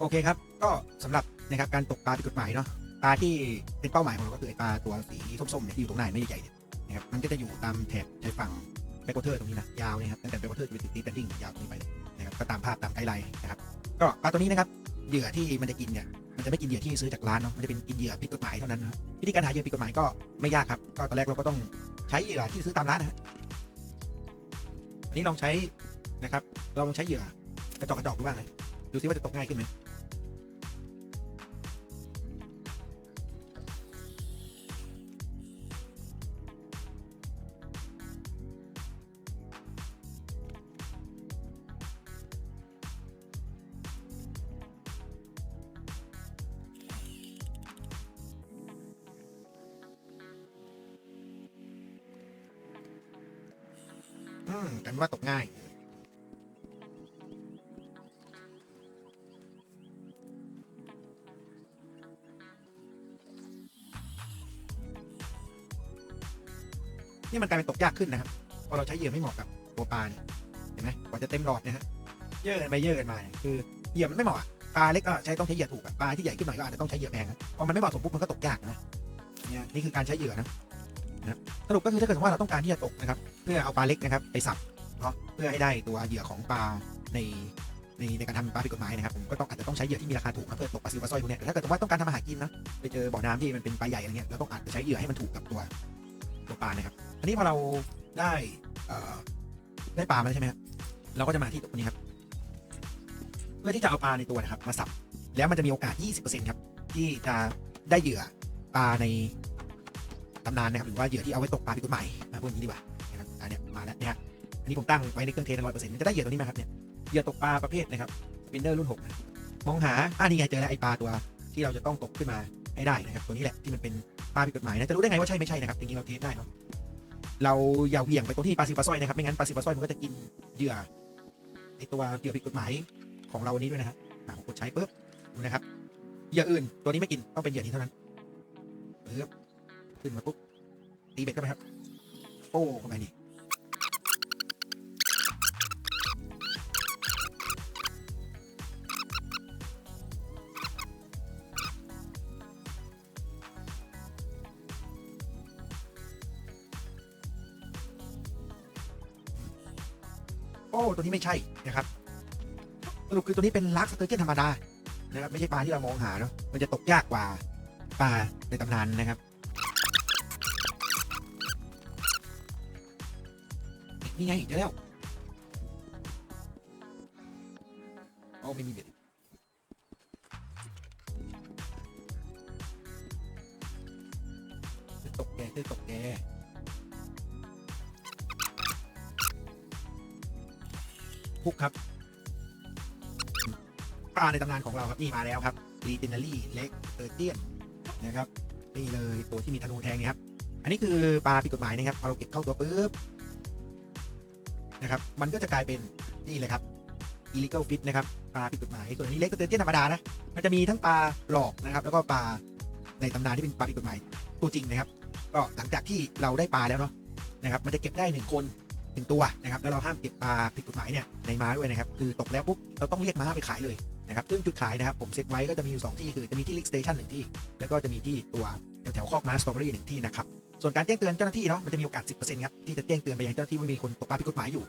โอเคครับ ก็สำหรับนะครับการตกปลาผิดกฎหมายเนาะปลาที่เป็นเป้าหมายของเราก็คือปลาตัวสีส้มๆเนี่ยที่อยู่ตรงหน้าไม่ใหญ่ๆเนี่ยนะครับมันก็จะอยู่ตามแถบชายฝั่งแบคโคเทอร์ตรงนี้นะยาวนี่ครับตั้งแต่แบคโคเทอร์จะไปถึงตีแตนดิ้งยาวตรงนี้ไปนะครับก็ตามภาพตามไกด์ไลน์นะครับก็ปลาตัวนี้นะครับเหยื่อที่มันจะกินเนี่ยมันจะไม่กินเหยื่อที่ซื้อจากร้านเนาะมันจะเป็นกินเหยื่อผิดกฎหมายเท่านั้นนะวิธีการหาเหยื่อผิดกฎหมายก็ไม่ยากครับ ก็ตอนแรกเราก็ต้องใช้เหยื่อที่ซื้อตามร้านนะฮะอันนี้ลองใช้นะครับลองใช้เหยื่อกระจอกกระจอกดูบ้างเลยดูซิว่าจะตกง่ายขึ้นไหม อืมกันว่าตกง่าย นี่มันกลายเป็นตกยากขึ้นนะครับเพราะเราใช้เหยื่อไม่เหมาะกับตัวปลาเนี่ยเห็นไหมกว่าจะเต็มหลอดนะฮะเยอะกันไปเยอะกันมาคือเหยื่อมันไม่เหมาะปลาเล็กก็ใช้ต้องใช้เหยื่อถูกปลาที่ใหญ่ขึ้นหน่อยก็อาจจะต้องใช้เหยื่อแพงพอมันไม่เหมาะสมปุ๊บมันก็ตกยากนะเนี่ยนี่คือการใช้เหยื่อนะนะสรุปก็คือถ้าเกิดว่าเราต้องการที่จะตกนะครับ เพื่อเอาปลาเล็กนะครับ ไปสับเนาะเพื่อให้ได้ตัวเหยื่อของปลาในในในการทำปลาผิดกฎหมายนะครับผมก็ต้องอาจจะต้องใช้เหยื่อที่มีราคาถูกนะเพื่อตกปลาซิวปลาสร้อยพวกเนี้ยแต่ถ้าเกิดว่าต้องการทำอาหารกินนะไปเจอบ่อน้ำที่มันเป็นปลาใหญ่อะไรเงี้ยเราต้องอาจจะใช้เหยื่อให้มันถูกกับตัวตัวปลานะครับอันนี้พอเราได้ได้ปลามาแล้วใช่ไหมครับเราก็จะมาที่ตัวนี้ครับ เพื่อที่จะเอาปลาในตัวนะครับ มาสับแล้วมันจะมีโอกาส 20%ครับที่จะได้เหยื่อปลาในตำนานนะครับหรือว่าเหยื่อที่เอาไว้ตกปลาผิดกฎหมายมาพูดอย่างนี้ดีกว่า อันนี้มาแล้วเนี่ยฮะอันนี้ผมตั้งไว้ในเครื่องเทสร้อยเปอร์เซ็นต์จะได้เหยื่อตัวนี้มาครับเนี่ยเหยื่อตกปลาประเภทนะครับวินเนอร์รุ่นหกมองหาอ่านี่ไงเจอแล้วไอปลาตัวที่เราจะต้องตกขึ้นมาให้ได้นะครับ ตัวนี้แหละที่มันเป็นปลาผิดกฎหมายนะจะรู้ได้ไงว่าใช่ไม่ใช่นะครับจริงๆเราเทสได้เนาะเราอย่าเหวี่ยงไปตรงที่ปลาซิวปลาสร้อยนะครับไม่งั้นปลาซิวปลาสร้อยมันก็จะกินเหยื่อไอตัวเหยื่อผิดกฎหมายของเราอันนี้ด้วยนะฮะอะผมกดใช้ปุ๊บดูนะครับเหยื่ออื่นตัวนี้ไม่กินต้องเป็นเหยื่อนี้เท่านั้นปึ๊บขึ้นมาปุ๊บตีเบ็ดเข้าไปครับโอ้เข้าไปนี่ โอ้ตัวนี้ไม่ใช่นะครับสรุปคือตัวนี้เป็นลักสเตอร์เกนธรรมดานะครับไม่ใช่ปลาที่เรามองหาเนาะมันจะตกยากกว่าปลาในตำนานนะครับนี่ไงเจอแล้วโอ้ไม่มีเบ็ดจะตกแกจะตกแก พุกครับปลาในตำนานของเราครับนี่มาแล้วครับรีเจนเนอรี่เล็กเตอร์เตียนนะครับนี่เลยตัวที่มีธนูแทงเนี่ยครับ อันนี้คือปลาผิดกฎหมายนะครับพอเราเก็บเข้าตัวปุ๊บนะครับมันก็จะกลายเป็นนี่เลยครับ illegal fish นะครับปลาผิดกฎหมายส่วนอันนี้เล็กเตอร์เตียนธรรมดานะมันจะมีทั้งปลาหลอกนะครับ แล้วก็ปลาในตำนานที่เป็นปลาผิดกฎหมายตัวจริงนะครับ ก็หลังจากที่เราได้ปลาแล้วเนาะนะครับ มันจะเก็บได้หนึ่งคน นึ่งตัวนะครับแล้วเราห้ามเก็บปลาผิดกฎหมายเนี่ยในม้าด้วยนะครับคือตกแล้วปุ๊บเราต้องเรียกม้าไปขายเลยนะครับซึ่งจุดขายนะครับผมเซ็ตไว้ก็จะมีอยู่สองที่คือจะมีที่ลิกสเตชันหนึ่งที่ แล้วก็จะมีที่ตัวแถวๆคอกม้าสตรอเบอรี่หนึ่งที่นะครับส่วนการแจ้งเตือนเจ้าหน้าที่เนาะมันจะมีโอกาส 10%ครับที่จะแจ้งเตือนไปยังเจ้าหน้าที่ว่ามีคนตกปลาผิดกฎหมายอยู่